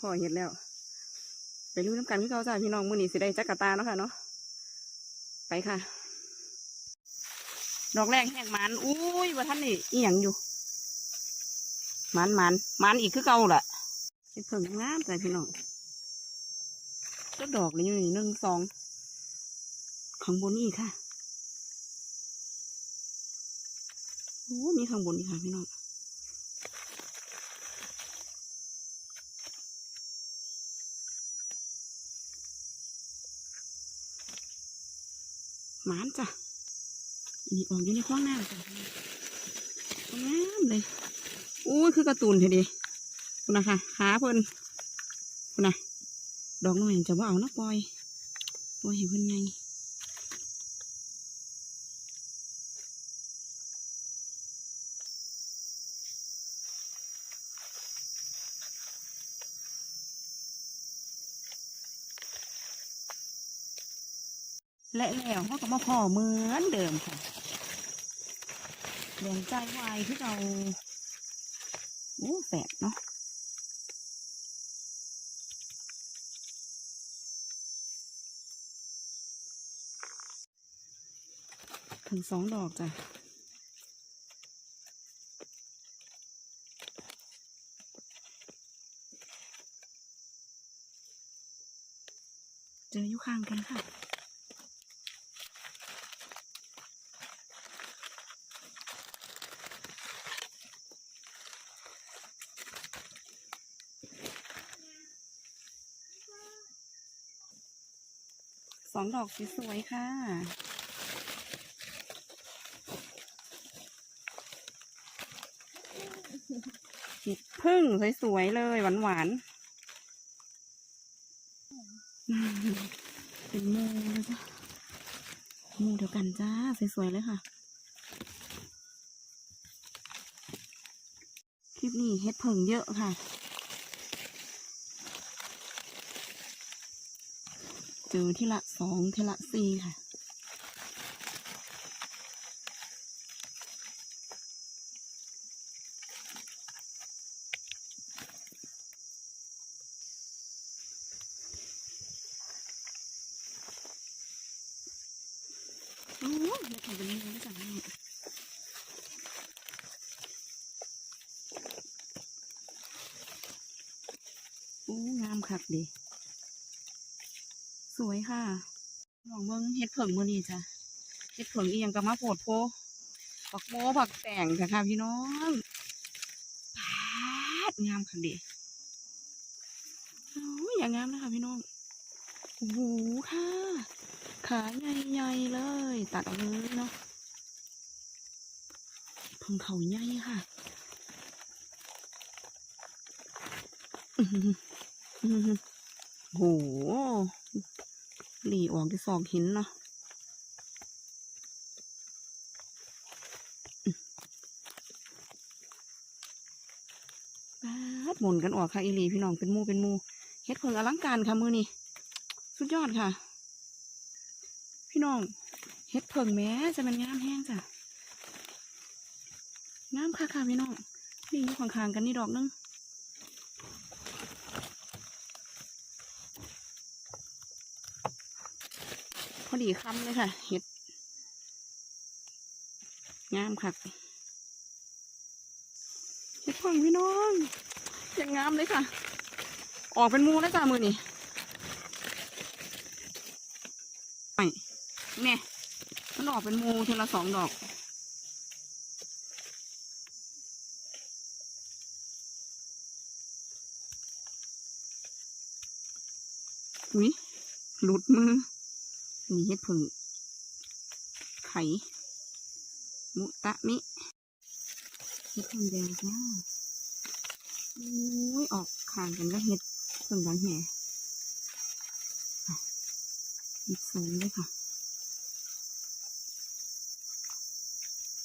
พ่อเห็ดแล้ว ไปรู้น้ำกันที่เขาจ้าพี่น้องมื้อนี้สิได้จักรตาเนาะค่ะเนาะไปค่ะ ดอกแรกแหกมันอุ้ยว่าท่านนี่อียงอยู่มันมันมันอีกคือเก่าแหละเป็นเพิ่งงามแต่พี่น้องก็ดอกเลยอยู่นี่หนึ่งสองข้างบนนี่ค่ะโอ้มีข้างบนนี่ค่ะพี่น้อง หมานจ้ะนี่ออกอยู่ในข้างหน้าจ้ะงามเลยอู้ยคือกระตูนเท่ดีคุณนะคะขาเพิ่นคุณนะดอกน้อยจะว่าเอานะปล่อยปล่อยให้เพิ่นไง และแล้วเขาก็มาพ่อเหมือนเดิมค่ะแดงใจวายที่เราโอ้แปดเนาะถึงสองดอกจ้ะเจออยู่ข้างกันค่ะ สองดอกสวยๆค่ะ พึ่งสวยๆเลยหวานๆเป็นมูนะจ๊ะมูเดียวกันจ้า สวยๆเลยค่ะ คลิปนี้เห็ดเพิ่งเยอะค่ะ เจอที่ละสองที่ละสี่ค่ะโอ้ยไม่ทำเป็นมือจังเลยโอ้งามคักดีส วยค่ะลองเบิ่งเห็ดเผิงมือนี้จ้ะเห็ดเผิงอียังกับมาโพดโพผักโมผักแต่งค่ะค่ะพี่น้องปาดงามค่ะดิโอ้ยอย่างงามนะคะพี่น้องโอ้โหค่ะ ขาใหญ่ๆเลย ตัดเอาเลยเนาะเพิ่งเขาใหญ่ค่ะอื้อหืออื้อหือโอ้โห หลีออกที่ซอกหินเนาะปาดหมุนกันออกค่ะอีหลีพี่น้องเป็นมูเป็นมูเฮ็ดเพิ่งอลังการค่ะมือนี่สุดยอดค่ะ พี่น้องเฮ็ดเพิ่งแม้จะมันงามแห้งจ้ะงามค่ะค่ะพี่น้องนี่อยู่ข้างๆกันนี่ดอกนึง ดีคำเลยค่ะ เห็ด งามค่ะเห็ดพิ่งพี่น้องอย่างงามเลยค่ะ ออกเป็นมูแล้วจ้ามือนี่ไปเนี่ยมันออกเป็นมูทีละสองดอกอุ้ยหลุดมือ นี่เห็ดผึ่งไข่ มุตะมิเห็ดผึ่งแดงจ้าอุ้ยออกข้างกันก็เห็ดผึ่งดังแห่อะเห็ดสูงเลยค่ะ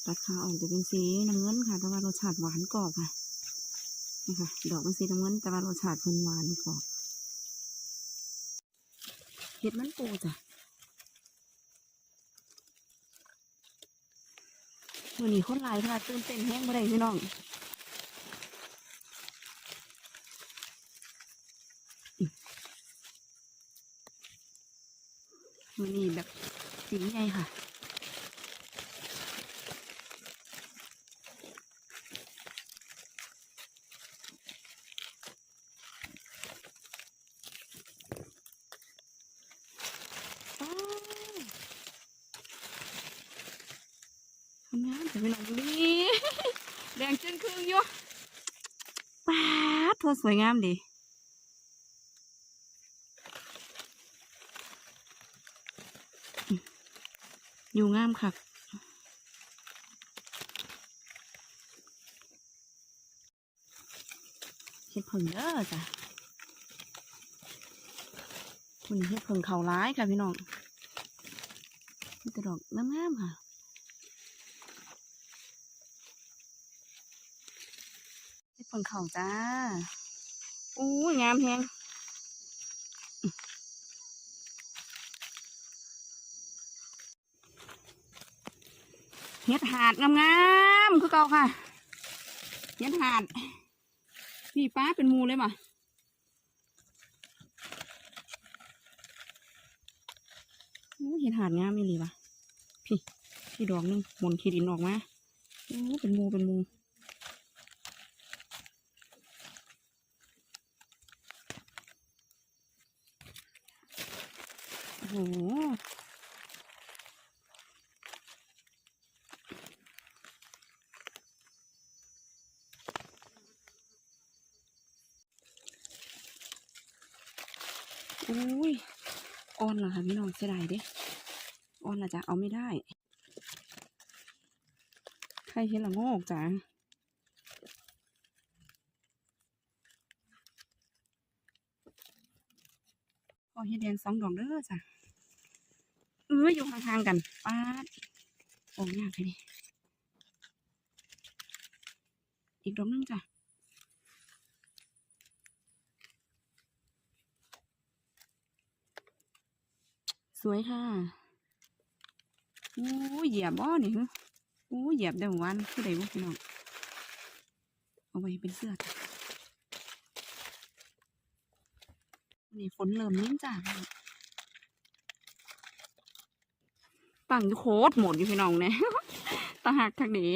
ตัดขาออกจะเป็นสีน้ำเงินค่ะ แต่ว่ารสชาติหวานกรอบค่ะนี่ค่ะ ดอกเป็นสีน้ำเงิน แต่ว่ารสชาติเพิ่นหวานกรอบเห็ดมันปูจ้ะ มือนี้คนหลายค่ะตื่นเต้นแห้งบ่ได้พี่น้องมือนี้แบบสีใหญ่ค่ะ สวยงามดีอยู่งามค่ะเฮ็ดเพิ่งเด้อจ้ะคุณเฮ็ดเพิ่งเขาร้ายค่ะพี่น้องมีแต่ดอกงามๆค่ะเฮ็ดเพิ่งเขาจ้า อู้ยงามแฮงเฮ็ดหาดงามๆคือเก่าค่ะเฮ็ดหาดพี่ป้าเป็นมูเลยป่ะเห็นหาดงามไม่ลีป่ะพี่ พี่ดอกนึงหมุนขีดินออกมาโอ้เป็นมูเป็นมู อุ้ยอ่อนเหรอคะพี่น้องเสียดายเด้อ่อนละจ้ะเอาไม่ได้ ใครเห็นละโงกจ้ะพอเฮ็ดแดงสองดอกเด้อจ้ะ อออยู่ห่างๆกันป้าดโอ้ยากเลยนี่อีกดอกนึงจ้ะสวยค่ะอู้เหยียบบ่นี่ฮึอู้เหยียบได้หมู่วันคือได้บุพี่น้องเอาไว้เป็นเสื้อจ้ะนนี้ฝนเริ่มเน้นจ้า ตั้งอยู่โคตรหมดอยู่พี่น้องเนี่ยตาหักทางเด๋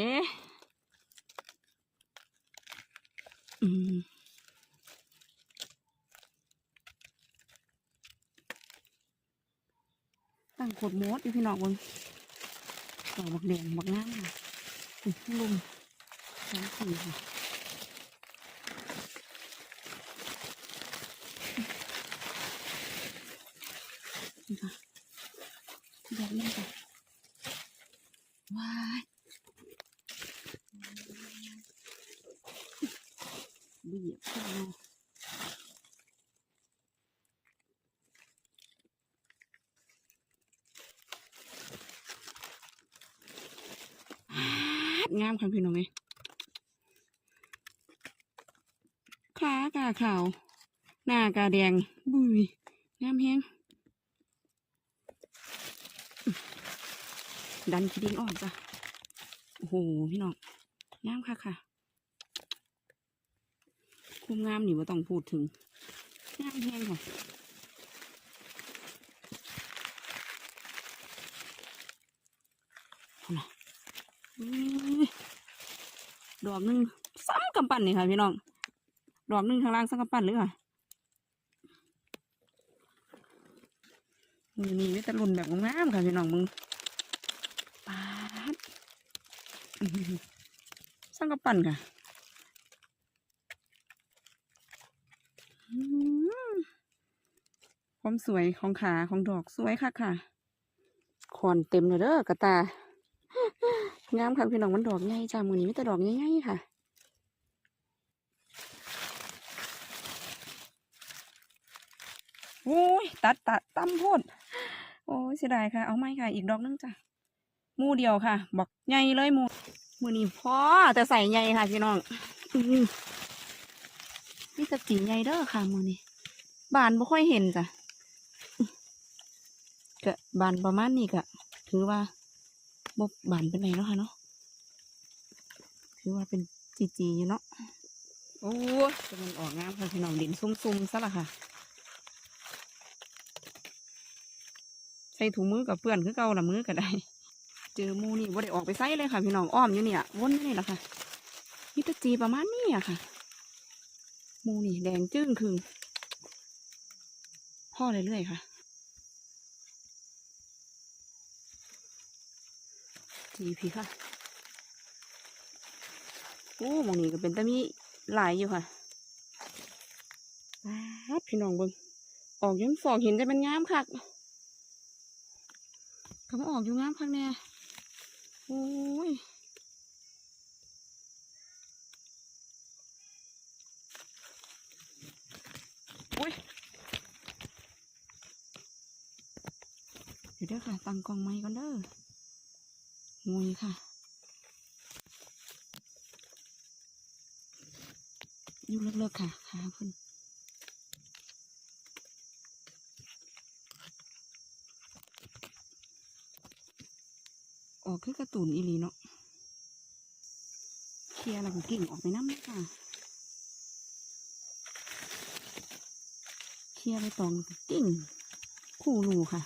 อืมตั้งขดมดอยู่พี่น้องบนดอบักแดงบักงามค่ะอุ้ยลุมสองสี่ค่ะนี่ค่ะดอกนี้ค่ะว้าย ดูเหยียบเข้ามางามค่ะพี่น้องเอ้ยขากาขาว หน้ากาแดง บุยงามแฮงดันขี้ดินออกจ้ะ โอ้โห พี่น้องงามค่ะค่ะ คุมงามนี่ว่าต้องพูดถึงงามแฮงค่ะอื้อดอกหนึ่งซ้ำกำปั้นนี่ค่ะพี่น้อง ดอกหนึ่งทางล่างซ้ำกำปั้นเลยค่ะนี่นี่วิตาลุนแบบงามค่ะพี่น้องมึงปาดอื้อซ้ำกำปั้นค่ะอื้อ ความสวยของขาของดอกสวยค่ะค่ะคอนเต็มเลยเด้อกระตางามค่ะพี่น้องมันดอกใหญ่จ้ามือนี้มีแต่ดอกใหญ่ๆค่ะโอ้ยตัดตัดตั้มโพดโอ้ยเสียดายค่ะ เอาไหมค่ะ อีกดอกนึงจ้ะหมูเดียวค่ะ บอกใหญ่เลยหมูมือนี้พอแต่ใส่ใหญ่ค่ะพี่น้องอื้อหือนี่จะสีใหญ่เด้อค่ะมือนี้บานบ่ค่อยเห็นจ้ะ กะบานประมาณนี้กะถือว่าบบบานเป็นไรเนาะค่ะเนาะคือว่าเป็นจีจีอยู่เนาะโอ้ยจะมันออกงามค่ะพี่น้องดินซุ่มๆซะละค่ะแส่ถุงมือกับเปื้อนคือเก่าละมือก็ได้ เจอมูนี่บ่ได้ออกไปไซเลยค่ะ พี่น้องอ้อมอยู่เนี่ยวนอยู่นี่แหละค่ะมิตรจีประมาณนี้อะค่ะ มูนี่แดงจึ้งคืงพ่อเรื่อยๆค่ะ จีพี่ค่ะโอ้มองนี้ก็เป็นตะมีหลายอยู่ค่ะพี่น้องเบิงออกยังฟอกเห็นจะเป็นงามคักก็มาออกอยู่งามคักแน่โอ้ยอุ้ยเดี๋ยวเด้อค่ะตั้งกองไม้ก่อนเด้อ งุยค่ะ อยู่เลิกๆค่ะขาเพิ่นออกคือกร์ตูนอีลีเนาะเคลียร์แล้วก็กิ่งออกไปน้ำค่ะเคลียร์ไปตองก็กิ่งคู่รูค่ะ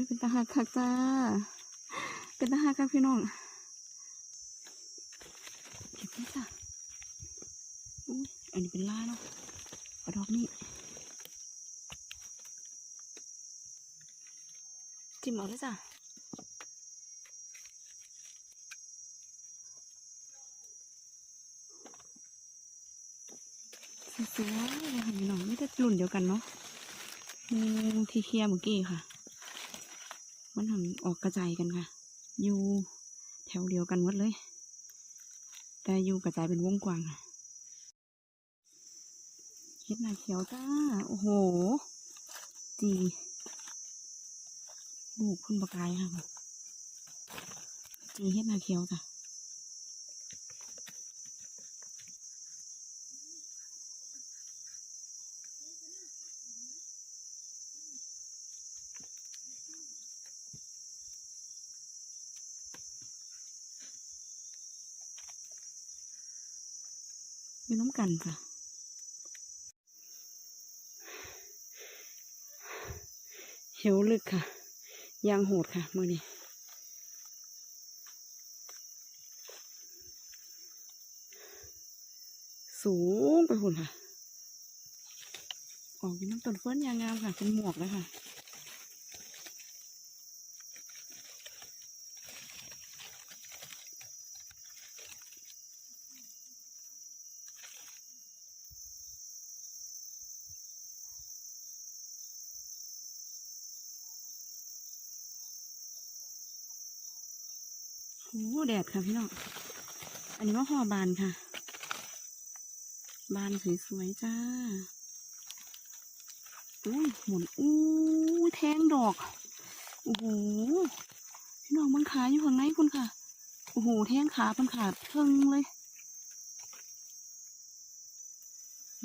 อุ้ยเป็นตาหักคักจ้า เป็นตาหักคักพี่น้องเก็บนี่จ้ะอุ้ยอันนี้เป็นล่าเนาะกระดอกนี่จิ้มเอาเลยจ้ะสวยๆเลยค่ะพี่น้องไม่ได้รุ่นเดียวกันเนาะที่เคลียร์เมื่อกี้ค่ะ มันหันออกกระจายกันค่ะ อยู่แถวเดียวกันหมดเลย แต่อยู่กระจายเป็นวงกว้างค่ะเฮ็ดนาเขียวจ้า โอ้โห จีลูกคุณบกายค่ะจีเฮ็ดนาเขียวจ้ะ อยู่น้ำกันค่ะเหี่ยวลึกค่ะ ยางโหดค่ะมือนี้สูงไปหุ่นค่ะ ออกอยู่น้ำต้นเฟิร์นยางงามค่ะ เป็นหมวกเลยค่ะ โอ้แดดค่ะพี่น้อง อันนี้ว่าหอบานค่ะ บานสวยๆจ้าอุ้ยหมุนอู้แทงดอก โอ้โห พี่น้องมันขาอยู่ข้างในคุณค่ะ โอ้โห แทงขาเป็นขาดเทิงเลย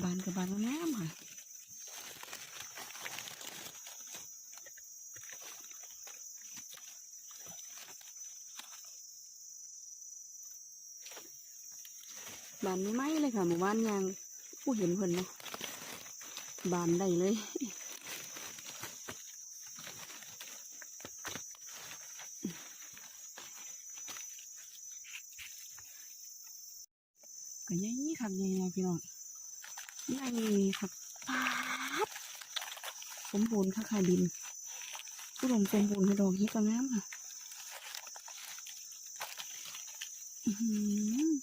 บานกับบานงามค่ะ บานไม่ไหมเลยค่ะหมู่บ้านยังผู้เห็นเพิ่นเนาะบานได้เลย ก็ยังนี่ครับยังไงพี่น้องยังครับป๊าดสมบูรณ์ค่ะค่ะดินผู้ลมสมบูรณ์ค่ะดอกเฮ็ดก็งามค่ะ อือหือ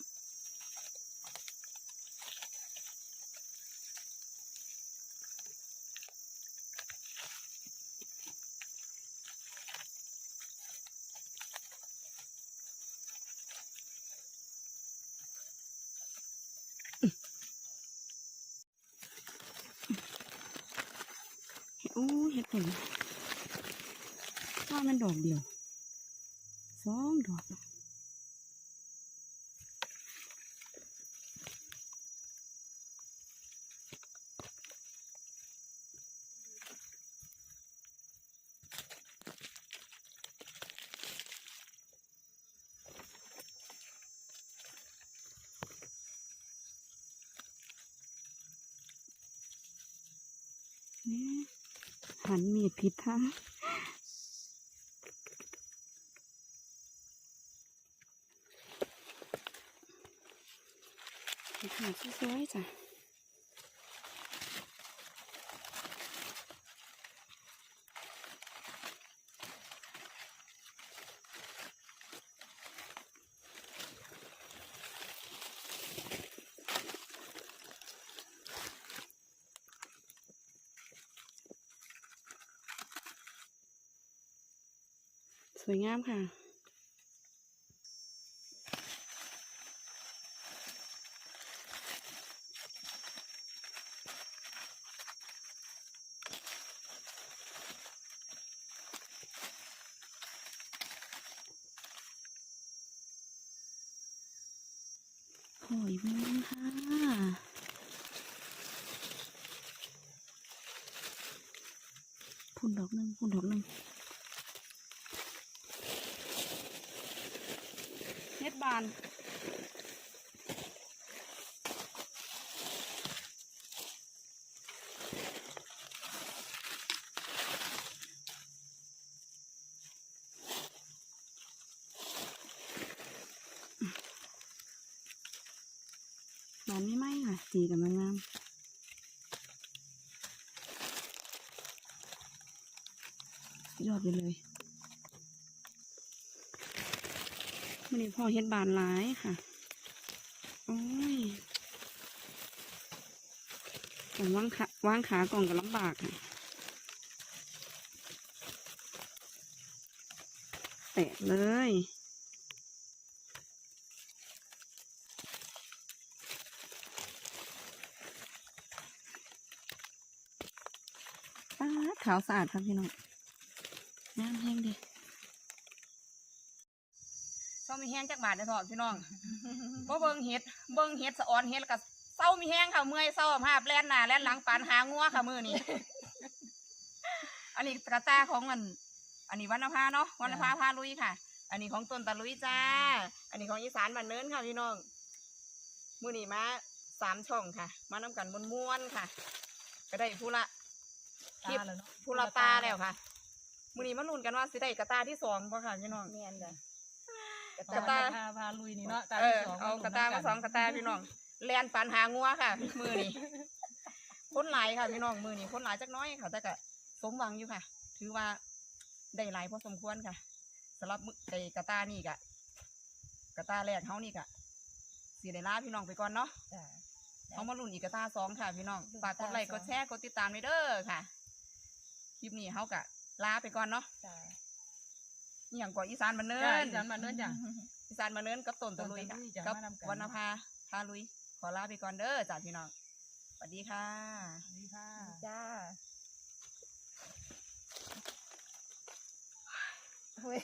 โอ้เห็ดผลว่ามันดอกเดียวสองดอก หันมีดผิดทางเห็ดหาสวยๆจ้ะ สวยงามค่ะหอยแมงค่ะพุ่นดอกหนึ่งพุ่นดอกหนึ่ง เฮ็ดบา นบานไม่ไหมค่ะสีกับมันงามยอดไปเลย มันนี้พ่อเฮ็ดบานหลายค่ะโอ้ยแต่วางขาวางขากล่องก็ลำบากค่ะ แตกเลยป้าดขาวสะอาดครับพี่น้องน้ำแห้งดีามีแห้งจากบาทได้อทอดพี่น้องบ่เบิ่งเห็ดเบิ่งเห็ดสะออนเห็ดแล้วก็เศร้ามีแห้งค่ะเมื่อยเศร้าภาพแล่นหน้าแล่นหลังปานหางัวค่ะมือนี้อันนี้กระตาของมัน อันนี้วันนภาเนาะวันนภาพาลุยค่ะ อันนี้ของต้นตะลุยจ้า อันนี้ของอีสานบ้านเนินค่ะพี่น้องมือนี้มาสามช่องค่ะ มานํกันม้วนๆค่ะ ก็ได้ผู้ละคลิปตาแล้วเนาะผู้ละตาแล้วค่ะมือนี้มาลุ้นกันว่าสิได้กระตาที่สองป่ะค่ะพี่น้องแม่นจ้ะ กระตาพาพาลุยนี่เนาะตาเอที่อสองเอากระตามาสองกระตาพี่น้องแลนปันหางัวค่ะ มือนี้คนหลายค่ะพี่น้องมือนี้คนหลายจักหน้อยค่ะแต่ก็สมหวังอยู่ค่ะ ถือว่าได้หลายพอสมควรค่ะสำหรับมื้อไอ้กระตานี่กะกระตาแรกเขานี่กะสีได้ลาพี่น้องไปก่อนเนาะจ้ะเขามาลุ้นอีกกระตาสองค่ะ พี่น้องลุ้นฝากกดไลค์กกระดตาสองแชร์กดติดตามไปเด้อค่ะคลิปนี้เขากะลาไปก่อนเนาะ จ้ะอหย่างก่อนอีสานมันเนิจ้ะนอีสานบ้านเนินจ้ะ อีสานมันเนินกับต้นตะลุยต้นตะลุยจ้ะกับมานำกัน วรรณภาพาลุย ขอลาไปก่อนเด้อจ้าพี่น้องสวัสดีค่ะ สวัสดีค่ะ จ้าเฮ้ย